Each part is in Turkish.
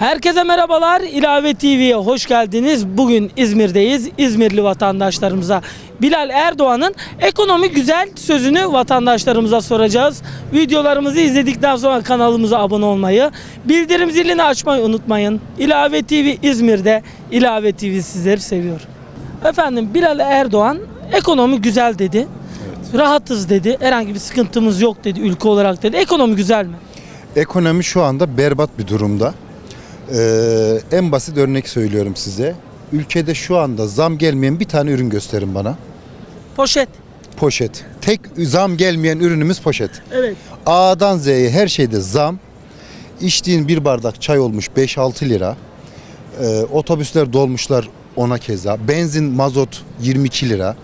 Herkese merhabalar. İlave TV'ye hoş geldiniz. Bugün İzmir'deyiz. İzmirli vatandaşlarımıza Bilal Erdoğan'ın ekonomi güzel sözünü vatandaşlarımıza soracağız. Videolarımızı izledikten sonra kanalımıza abone olmayı, bildirim zilini açmayı unutmayın. İlave TV İzmir'de. İlave TV sizleri seviyor. Efendim Bilal Erdoğan ekonomi güzel dedi. Rahatız dedi. Herhangi bir sıkıntımız yok dedi ülke olarak dedi. Ekonomi güzel mi? Ekonomi şu anda berbat bir durumda. Ee, en basit örnek söylüyorum size. Ülkede şu anda zam gelmeyen bir tane ürün gösterin bana. Poşet. Poşet. Tek zam gelmeyen ürünümüz poşet. Evet. A'dan Z'ye her şeyde zam. İçtiğin bir bardak çay olmuş 5-6 lira. Ee, otobüsler dolmuşlar ona keza. Benzin, mazot 22 lira.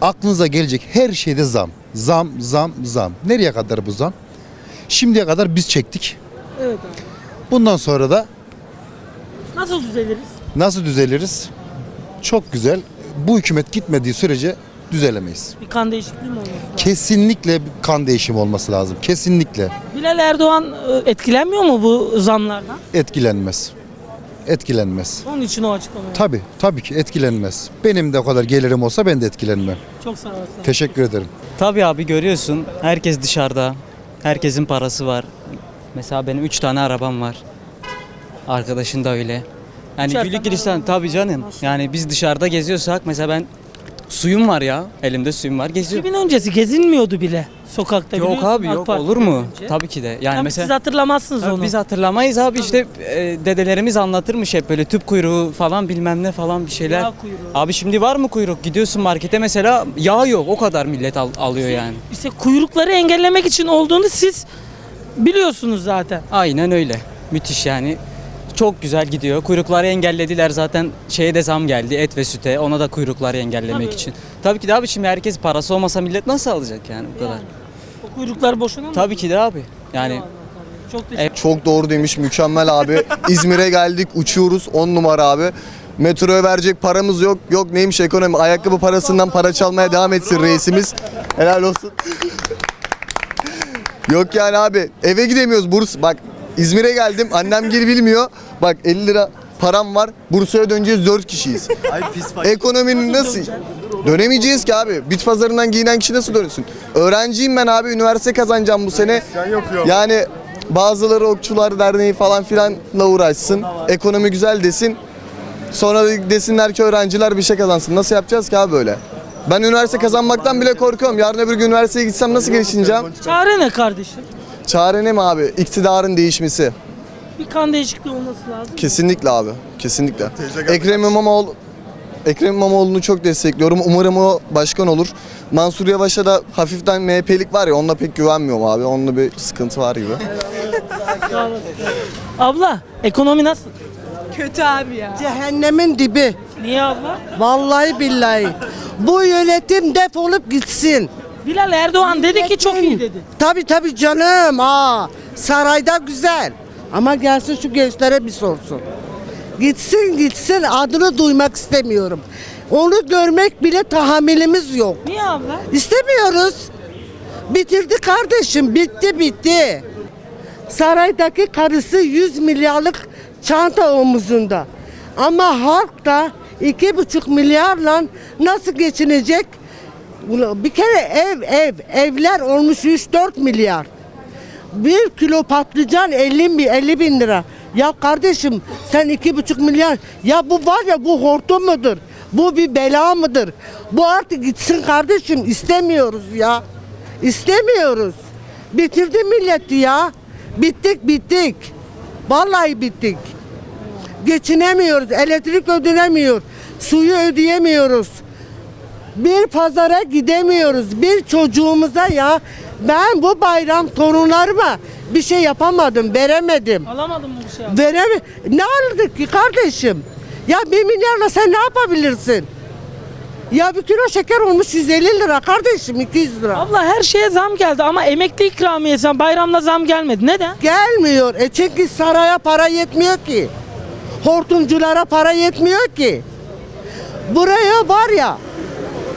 Aklınıza gelecek her şeyde zam. Zam, zam, zam. Nereye kadar bu zam? Şimdiye kadar biz çektik. Evet abi. Bundan sonra da Nasıl düzeliriz? nasıl düzeliriz? Çok güzel. Bu hükümet gitmediği sürece düzelemeyiz. Bir kan değişikliği mi olması lazım? Kesinlikle bir kan değişimi olması lazım. Kesinlikle Bilal Erdoğan e, etkilenmiyor mu bu zamlardan? etkilenmez. Etkilenmez. Onun için o açıklama. yaptı. Tabii, tabii ki etkilenmez. Benim de o kadar gelirim olsa ben de etkilenmem. Çok sağ olasın. Teşekkür ederim. Tabii abi görüyorsun herkes dışarıda. Herkesin parası var. Mesela benim 3 tane arabam var. Arkadaşın da öyle. Yani Üçer güllük gülistan tabii canım. Yani biz dışarıda geziyorsak mesela ben suyum var ya. Elimde suyum var geziyorum. 2000 öncesi gezilmiyordu bile sokakta Yok biliyorsun abi AK yok Parti'den olur mu? önce. Tabii ki de. Yani Tabii mesela siz hatırlamazsınız Tabii onu. biz hatırlamayız abi işte e, dedelerimiz anlatırmış hep böyle tüp kuyruğu falan bilmem ne falan bir şeyler. Yağ kuyruğu. Abi şimdi var mı kuyruk? Gidiyorsun markete mesela yağ yok o kadar millet al- alıyor yani. İşte kuyrukları engellemek için olduğunu siz biliyorsunuz zaten. Aynen öyle. Müthiş yani. Çok güzel gidiyor. Kuyrukları engellediler zaten şeye de zam geldi et ve süte. Ona da kuyrukları engellemek Tabii. için. Tabii ki de abi şimdi herkes parası olmasa millet nasıl alacak yani bu kadar? Yani. O kuyruklar boşuna mı? Tabii ki de abi. Yani Eyvallah. Çok teşekkür Çok doğru demiş mükemmel abi. İzmir'e geldik uçuyoruz 10 numara abi. Metroya verecek paramız yok. Yok neymiş ekonomi. Ayakkabı parasından para çalmaya devam etsin reisimiz. Helal olsun. yok yani abi eve gidemiyoruz Burs. Bak İzmir'e geldim annem geri bilmiyor. Bak 50 lira param var. Bursa'ya döneceğiz 4 kişiyiz. Ekonominin nasıl? Dönemeyeceğiz ki abi. Bit pazarından giyinen kişi nasıl dönsün? Öğrenciyim ben abi. Üniversite kazanacağım bu sene. Yani bazıları okçular derneği falan filanla uğraşsın. Ekonomi güzel desin. Sonra desinler ki öğrenciler bir şey kazansın. Nasıl yapacağız ki abi böyle? Ben üniversite kazanmaktan bile korkuyorum. Yarın öbür gün üniversiteye gitsem nasıl gelişeceğim? Çare ne kardeşim? Çare ne mi abi? İktidarın değişmesi. Bir kan değişikliği olması lazım. Kesinlikle abi. Kesinlikle. Ekrem İmamoğlu Ekrem İmamoğlu'nu çok destekliyorum. Umarım o başkan olur. Mansur Yavaş'a da hafiften MHP'lik var ya onunla pek güvenmiyorum abi. Onunla bir sıkıntı var gibi. Sağ olasın. Abla ekonomi nasıl? Kötü abi ya. Cehennemin dibi. Niye abla? Vallahi billahi. Bu yönetim defolup gitsin. Bilal Erdoğan dedi ki çok iyi dedi. Tabi tabi canım ha. Sarayda güzel. Ama gelsin şu gençlere bir sorsun. Gitsin gitsin adını duymak istemiyorum. Onu görmek bile tahammülümüz yok. Niye abla? İstemiyoruz. Bitirdi kardeşim bitti bitti. Saraydaki karısı 100 milyarlık çanta omuzunda. Ama halk da iki buçuk milyarla nasıl geçinecek? Bir kere ev ev evler olmuş 3-4 milyar. Bir kilo patlıcan 50 bin, 50 bin lira. Ya kardeşim sen iki buçuk milyar. Ya bu var ya bu hortum mudur? Bu bir bela mıdır? Bu artık gitsin kardeşim istemiyoruz ya. İstemiyoruz. Bitirdi milleti ya. Bittik bittik. Vallahi bittik. Geçinemiyoruz. Elektrik ödenemiyor. Suyu ödeyemiyoruz. Bir pazara gidemiyoruz. Bir çocuğumuza ya ben bu bayram torunlarıma bir şey yapamadım, veremedim. Alamadın mı bir şey abla? Veremi ne aldık ki kardeşim? Ya bir milyarla sen ne yapabilirsin? Ya bir kilo şeker olmuş 150 lira kardeşim 200 lira. Abla her şeye zam geldi ama emekli ikramiyesi bayramda zam gelmedi. Neden? Gelmiyor. E çünkü saraya para yetmiyor ki. Hortumculara para yetmiyor ki. Buraya var ya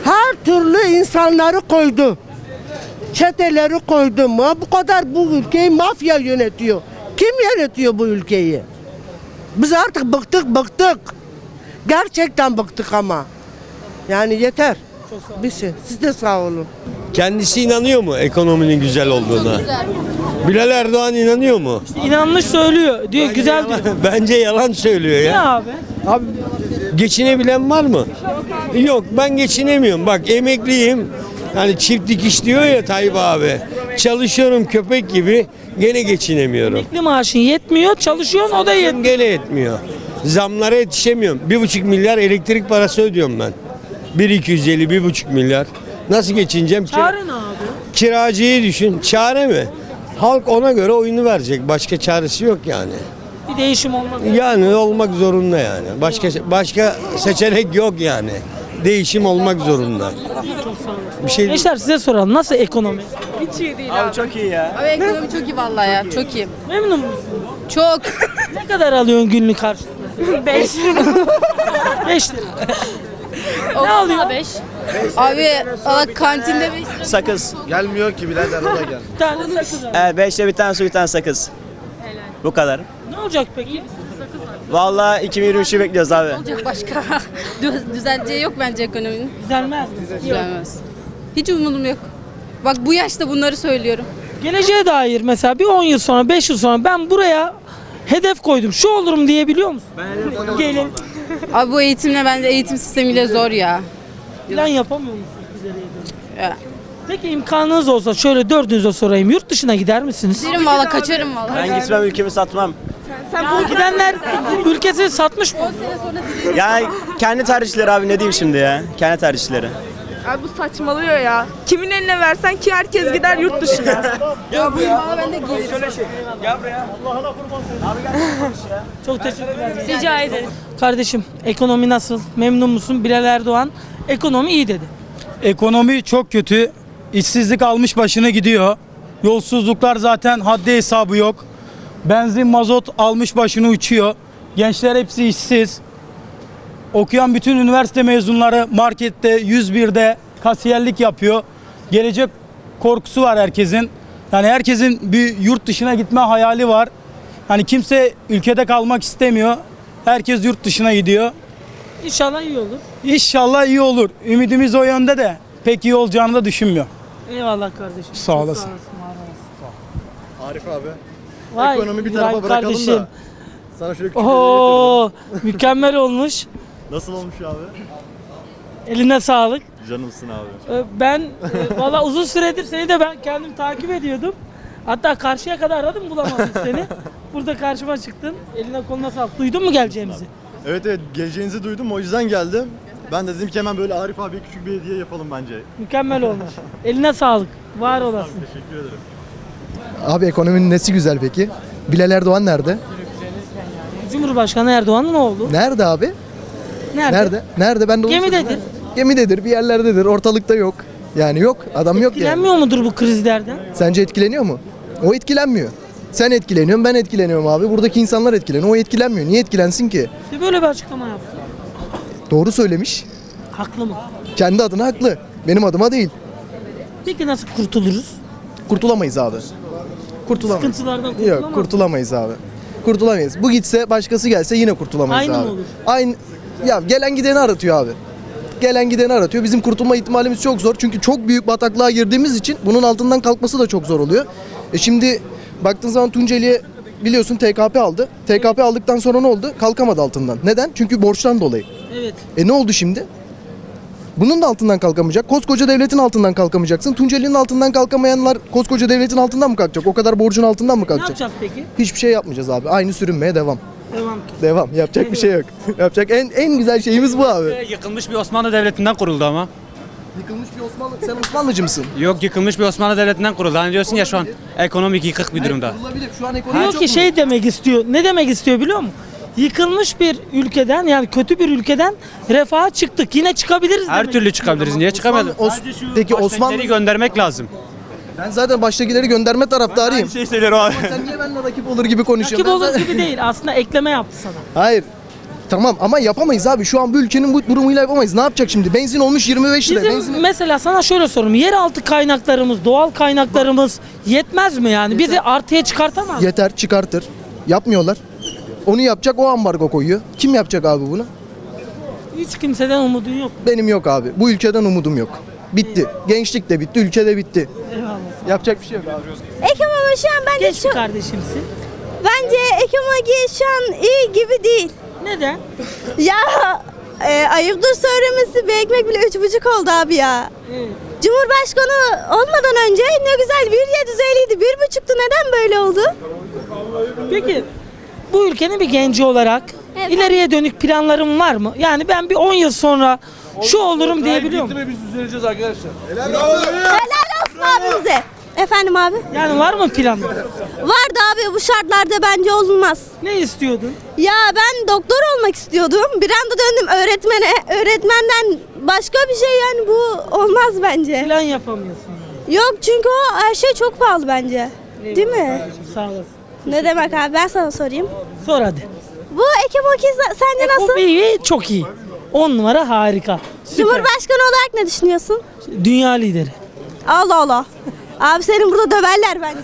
her türlü insanları koydu. Çeteleri koydu mu? Bu kadar bu ülkeyi mafya yönetiyor. Kim yönetiyor bu ülkeyi? Biz artık bıktık bıktık. Gerçekten bıktık ama. Yani yeter. Bir şey. Siz de sağ olun. Kendisi inanıyor mu ekonominin güzel olduğuna? Bilal Erdoğan inanıyor mu? İnanmış söylüyor. Diyor güzel diyor. Bence yalan söylüyor Ne ya. abi? Abi geçinebilen var mı? Yok ben geçinemiyorum. Bak emekliyim. Hani çift dikiş diyor ya Tayyip abi. Çalışıyorum köpek gibi gene geçinemiyorum. Emekli maaşın yetmiyor, çalışıyorsun o da yetmiyor. Gene yetmiyor. Zamlara yetişemiyorum. Bir buçuk milyar elektrik parası ödüyorum ben. Bir iki yüz elli, bir buçuk milyar. Nasıl geçineceğim? Çare ne abi? Kiracıyı düşün. Çare mi? Halk ona göre oyunu verecek. Başka çaresi yok yani. Bir değişim olmaz. Yani olmak zorunda yani. Başka başka seçenek yok yani. Değişim olmak zorunda. Bir şey Gençler size soralım nasıl ekonomi? Hiç iyi değil abi. Abi ekonomi çok iyi vallahi ya. Çok iyi. Memnun musun? Çok. Ne kadar alıyorsun günlük karşılığında? 5. 5 lira. ne alıyor? 5. Abi valla kantinde 5 lira. Sakız. Gelmiyor ki birader o da gel. Bir tane sakız al. Evet 5'te bir tane su bir tane sakız. Bu kadar. Olacak peki? Vallahi 2023'ü bekliyoruz abi. Olacak başka. Dü- Düzeleceği yok bence ekonominin. Düzelmez mi? Yok. Düzelmez. Hiç umudum yok. Bak bu yaşta bunları söylüyorum. Geleceğe dair mesela bir 10 yıl sonra 5 yıl sonra ben buraya hedef koydum. Şu olurum diyebiliyor musun? Ben Gelin. Abi bu eğitimle bence eğitim sistemiyle zor ya. Plan yapamıyor musunuz dönük? Ya. Peki imkanınız olsa şöyle dördünüze sorayım. Yurt dışına gider misiniz? Giderim valla kaçarım valla. Ben gitmem ülkemi satmam. Gidenler ülkesini satmış mı? Yani kendi tercihleri abi ne diyeyim şimdi ya. Kendi tercihleri. Abi bu saçmalıyor ya. Kimin eline versen ki herkes gider yurt dışına. Valla ben de gelirim. Çok teşekkürler. Rica ederim. Kardeşim ekonomi nasıl? Memnun musun? Bilal Erdoğan ekonomi iyi dedi. Ekonomi çok kötü. İşsizlik almış başını gidiyor. Yolsuzluklar zaten haddi hesabı yok. Benzin, mazot almış başını uçuyor. Gençler hepsi işsiz. Okuyan bütün üniversite mezunları markette 101'de kasiyerlik yapıyor. Gelecek korkusu var herkesin. Yani herkesin bir yurt dışına gitme hayali var. Hani kimse ülkede kalmak istemiyor. Herkes yurt dışına gidiyor. İnşallah iyi olur. İnşallah iyi olur. Ümidimiz o yönde de pek iyi olacağını da düşünmüyor. Eyvallah kardeşim. Sağ olasın. var olasın. Arif abi. Vay, Ekonomi bir tarafa bırakalım kardeşim. da. Sana şöyle küçük Oo, mükemmel olmuş. Nasıl olmuş abi? Eline sağlık. Canımsın abi. Ee, Ben e, valla uzun süredir seni de ben kendim takip ediyordum. Hatta karşıya kadar aradım bulamadım seni. Burada karşıma çıktın. Eline koluna sağlık. Duydun mu geleceğimizi? Evet evet geleceğinizi duydum o yüzden geldim. Ben de dedim ki hemen böyle Arif abiye küçük bir hediye yapalım bence. Mükemmel olmuş. Eline sağlık. Var olasın. Teşekkür ederim. Abi ekonominin nesi güzel peki? Bilal Erdoğan nerede? Cumhurbaşkanı Erdoğan'ın oğlu. Nerede abi? Nerede? Nerede? Nerede? Ben de onu Gemidedir. soruyorum. Gemidedir, bir yerlerdedir. Ortalıkta yok. Yani yok. Adam yok yani. Etkilenmiyor mudur bu krizlerden? Sence etkileniyor mu? O etkilenmiyor. Sen etkileniyorsun, ben etkileniyorum abi. Buradaki insanlar etkileniyor. O etkilenmiyor. Niye etkilensin ki? İşte böyle bir açıklama yaptı. Doğru söylemiş. Haklı mı? Kendi adına haklı. Benim adıma değil. Peki nasıl kurtuluruz? Kurtulamayız abi. Kurtulamayız. Sıkıntılardan kurtulamaz Yok, kurtulamayız abi. Kurtulamayız. Bu gitse, başkası gelse yine kurtulamayız Aynı mı abi. olur? Aynı. Ya gelen gideni aratıyor abi. Gelen gideni aratıyor. Bizim kurtulma ihtimalimiz çok zor. Çünkü çok büyük bataklığa girdiğimiz için bunun altından kalkması da çok zor oluyor. E şimdi baktığın zaman Tunceli'ye biliyorsun TKP aldı. TKP aldıktan sonra ne oldu? Kalkamadı altından. Neden? Çünkü borçtan dolayı. Evet. E ne oldu şimdi? Bunun da altından kalkamayacak. Koskoca devletin altından kalkamayacaksın. Tunceli'nin altından kalkamayanlar koskoca devletin altından mı kalkacak? O kadar borcun altından mı Ne kalkacak? yapacağız peki? Hiçbir şey yapmayacağız abi. Aynı sürünmeye devam. Devam. Devam. Yapacak bir şey yok. Yapacak en en güzel şeyimiz bu abi. Yıkılmış bir Osmanlı Devleti'nden kuruldu ama. Yıkılmış bir Osmanlı. Sen Osmanlıcı mısın? Yok yıkılmış bir Osmanlı Devleti'nden kuruldu. Hani diyorsun ya şu an ekonomik yıkık bir durumda. Olabilir. Şu an ekonomi Diyor çok ki mu? şey demek istiyor. Ne demek istiyor biliyor musun? Yıkılmış bir ülkeden yani kötü bir ülkeden refaha çıktık. Yine çıkabiliriz Her demek türlü çıkabiliriz. Niye çıkamadık? Os- Peki Osmanlı göndermek lazım. ben zaten baştakileri gönderme taraftarıyım. şey söylüyorum abi. Sen niye benimle rakip olur gibi konuşuyorsun? Rakip Ben olur zaten- gibi değil. Aslında ekleme yaptı sana. Hayır. Tamam ama yapamayız abi. Şu an bu ülkenin bu durumuyla yapamayız. Ne yapacak şimdi? Benzin olmuş 25 lira. Bizim Benzin... mesela sana şöyle sorayım. Yeraltı kaynaklarımız, doğal kaynaklarımız yetmez mi yani? Bizi artıya çıkartamaz. mı? Yeter çıkartır. Yapmıyorlar. Onu yapacak o ambargo koyuyor. Kim yapacak abi bunu? Hiç kimseden umudun yok. Benim yok abi. Bu ülkeden umudum yok. Bitti. Gençlik de bitti, ülke de bitti. Eyvallah. Yapacak bir şey yok abi. Ekonomi şu an bence Genç bir kardeşimsin. bence ekonomi şu an iyi gibi değil. Neden? Ya e, ayıptır söylemesi bir ekmek bile üç buçuk oldu abi ya. Evet. Cumhurbaşkanı olmadan önce ne güzel bir yedi düzeyliydi. Bir buçuktu neden böyle oldu? Peki bu ülkenin bir genci olarak Evet. ileriye dönük planların var mı? Yani ben bir 10 yıl sonra şu olurum diyebiliyor muyum? Helal olsun abimize. Efendim abi? Yani var mı planın? Vardı abi bu şartlarda bence olmaz. Ne istiyordun? Ya ben doktor olmak istiyordum. Bir anda döndüm öğretmene. Öğretmenden başka bir şey yani bu olmaz bence. Plan yapamıyorsun. Yok çünkü o her şey çok pahalı bence. Değil mi? Sağ olasın. Ne demek abi ben sana sorayım. Sor hadi. Bu Ekim Okiz sence Bu nasıl? iyi, çok iyi. 10 numara harika. Süper. Cumhurbaşkanı olarak ne düşünüyorsun? Dünya lideri. Allah Allah. Abi senin burada döverler bence.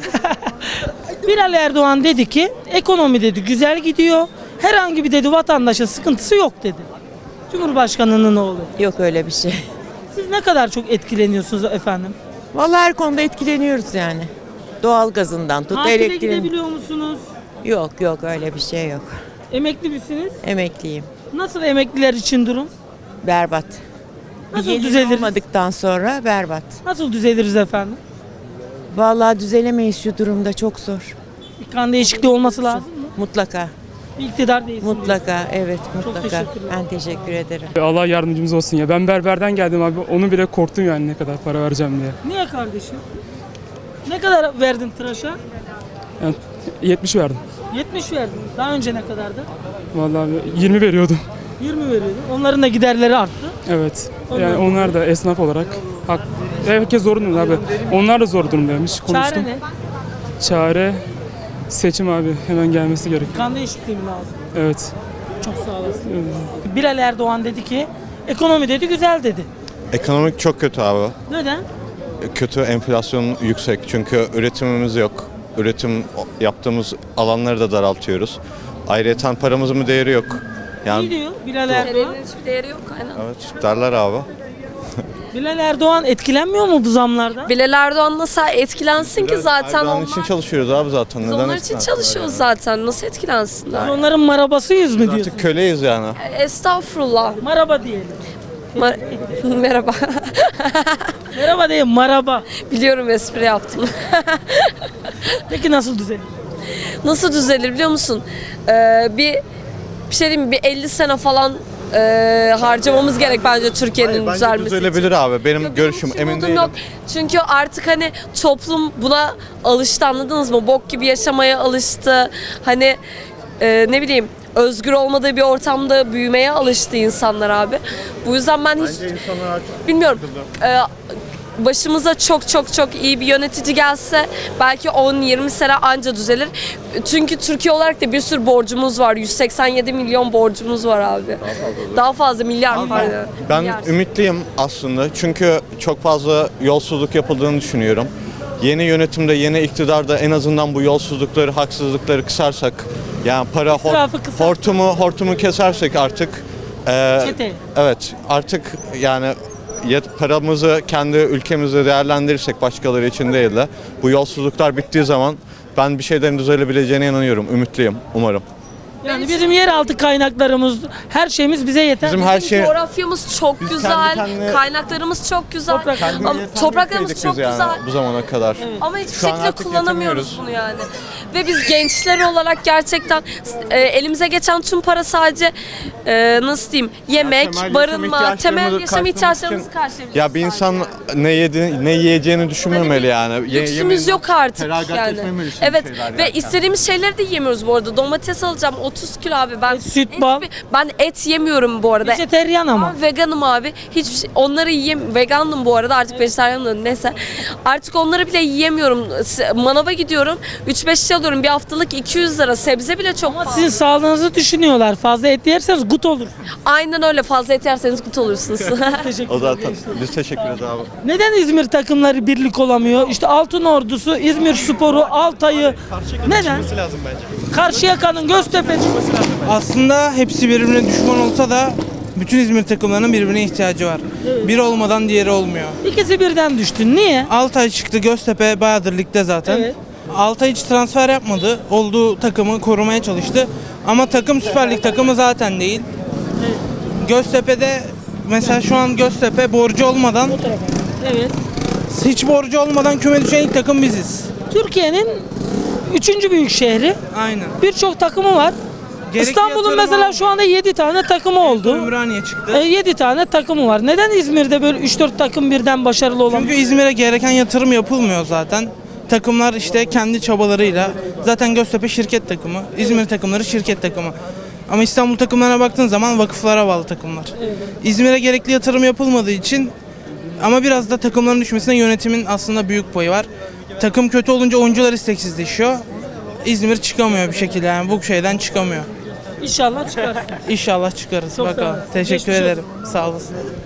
Bilal Erdoğan dedi ki ekonomi dedi güzel gidiyor. Herhangi bir dedi vatandaşın sıkıntısı yok dedi. Cumhurbaşkanının oğlu. Yok öyle bir şey. Siz ne kadar çok etkileniyorsunuz efendim? Vallahi her konuda etkileniyoruz yani. Doğal gazından tut Tatile elektriğin. gidebiliyor musunuz? Yok yok öyle bir şey yok. Emekli misiniz? Emekliyim. Nasıl emekliler için durum? Berbat. Nasıl Gelir düzeliriz? olmadıktan sonra berbat. Nasıl düzeliriz efendim? Vallahi düzelemeyiz şu durumda çok zor. Bir kan değişikliği olması lazım mı? Mutlaka. Bir iktidar değilsin. Mutlaka evet Çok mutlaka. teşekkürler. Ben teşekkür ederim. Allah yardımcımız olsun ya. Ben berberden geldim abi. Onu bile korktum yani ne kadar para vereceğim diye. Niye kardeşim? Ne kadar verdin tıraşa? Yani 70 verdim. 70 verdin. Daha önce ne kadardı? Vallahi 20 veriyordum. 20 veriyordun. Onların da giderleri arttı. Evet. Yani onlar da esnaf olarak hak. Herkes zor durumda abi. Onlar da zor durumdaymış. Konuştum. Çare ne? Çare seçim abi. Hemen gelmesi gerekiyor. Kan değişikliği mi lazım? Evet. Çok sağ olasın. Bilal Erdoğan dedi ki ekonomi dedi güzel dedi. Ekonomik çok kötü abi. Neden? Kötü enflasyon yüksek çünkü üretimimiz yok. Üretim yaptığımız alanları da daraltıyoruz. Ayrıca paramızın bir değeri yok. İyi Yani diyor Bilal Erdoğan. hiçbir değeri yok aynen. evet darlar abi. Bilal Erdoğan etkilenmiyor mu bu zamlardan? Bilal Erdoğan nasıl etkilensin ki zaten Erdoğan onlar, için çalışıyoruz abi zaten. biz Neden onlar için çalışıyoruz zaten. Nasıl etkilensinler? Biz onların marabasıyız mı diyorsun? Artık köleyiz yani. Estağfurullah. Maraba diyelim. Mar- Merhaba. Merhaba değil maraba. Biliyorum espri yaptım. Peki nasıl düzelir? Nasıl düzelir biliyor musun? Ee, bir bir şey diyeyim mi? Bir 50 sene falan e, harcamamız gerek bence Türkiye'nin Bence düzelmesi için. düzelebilir abi. Benim Yok, görüşüm emin umudum değilim. Yok. Çünkü artık hani toplum buna alıştı anladınız mı? Bok gibi yaşamaya alıştı. Hani e, ne bileyim özgür olmadığı bir ortamda büyümeye alıştı insanlar abi. Bu yüzden ben hiç bilmiyorum. E, başımıza çok çok çok iyi bir yönetici gelse belki 10-20 sene anca düzelir. Çünkü Türkiye olarak da bir sürü borcumuz var. 187 milyon borcumuz var abi. Daha fazla milyar pardon. Ben Milyar. ümitliyim aslında çünkü çok fazla yolsuzluk yapıldığını düşünüyorum. Yeni yönetimde, yeni iktidarda en azından bu yolsuzlukları, haksızlıkları kısarsak, yani para hor- kısar. hortumu hortumu kesersek artık, e, Çete. evet artık yani yet- paramızı kendi ülkemizde değerlendirirsek başkaları için değil de bu yolsuzluklar bittiği zaman ben bir şeylerin düzelebileceğine inanıyorum, ümitliyim, umarım. Yani bizim yeraltı kaynaklarımız, her şeyimiz bize yeter. Bizim her şey Coğrafyamız çok Biz güzel, kendi kendine- kaynaklarımız çok güzel. Toprak- Ama topraklarımız çok güzel. bu zamana kadar. Ama hiçbir Şu an şekilde artık kullanamıyoruz yetinemiyoruz. bunu yani. Ve biz gençler olarak gerçekten e, elimize geçen tüm para sadece e, nasıl diyeyim yemek, temel yaşam barınma, temel yaşam karşılamak ihtiyaçlarımızı için- karşılayabiliyoruz. Ya bir insan sadece. ne yedi ne yiyeceğini düşünmemeli yani. Ye- Lüksümüz yemeğini yok artık feragat yani. etmemeli şimdi Evet şeyler ve yerken. istediğimiz şeyleri de yemiyoruz bu arada. Domates alacağım 30 kilo abi. Ben Süt, et- bal. Ben et yemiyorum bu arada. Vejeteryan ama. Ben veganım abi. Hiçbir şey, onları yiyem vegandım bu arada artık vejetaryenim neyse. Artık onları bile yiyemiyorum. S- Manava gidiyorum. 3-5 yıl diyorum bir haftalık 200 lira. Sebze bile çok pahalı. Sizin sağlığınızı düşünüyorlar. Fazla et yerseniz gut olur. Aynen öyle fazla et yerseniz kötü olursunuz. Teşekkür O zaten biz teşekkür ederiz abi. Neden İzmir takımları birlik olamıyor? İşte Altın Ordusu, İzmir Sporu, Altay'ı. Neden? Karşıyaka'nın Göztepe çıkması lazım. Aslında hepsi birbirine düşman olsa da bütün İzmir takımlarının birbirine ihtiyacı var. Biri olmadan diğeri olmuyor. İkisi birden düştü. Niye? Altay çıktı Göztepe bayağıdır ligde zaten. Evet. Altay hiç transfer yapmadı. Olduğu takımı korumaya çalıştı. Ama takım Süper Lig takımı zaten değil. Göztepe'de mesela şu an Göztepe borcu olmadan Evet. hiç borcu olmadan küme düşen ilk takım biziz. Türkiye'nin üçüncü büyük şehri. Aynen. Birçok takımı var. Gerekli İstanbul'un yatırım mesela şu anda 7 tane takımı oldu. Ümraniye çıktı. 7 tane takımı var. Neden İzmir'de böyle 3-4 takım birden başarılı olamıyor? Çünkü İzmir'e gereken yatırım yapılmıyor zaten. Takımlar işte kendi çabalarıyla. Zaten Göztepe şirket takımı. İzmir takımları şirket takımı. Ama İstanbul takımlarına baktığın zaman vakıflara bağlı takımlar. İzmir'e gerekli yatırım yapılmadığı için ama biraz da takımların düşmesine yönetimin aslında büyük payı var. Takım kötü olunca oyuncular isteksizleşiyor. İzmir çıkamıyor bir şekilde yani bu şeyden çıkamıyor. İnşallah çıkar. İnşallah çıkarız Çok sağ bakalım. olun. Teşekkür Geçmiş ederim. Sağ olasın.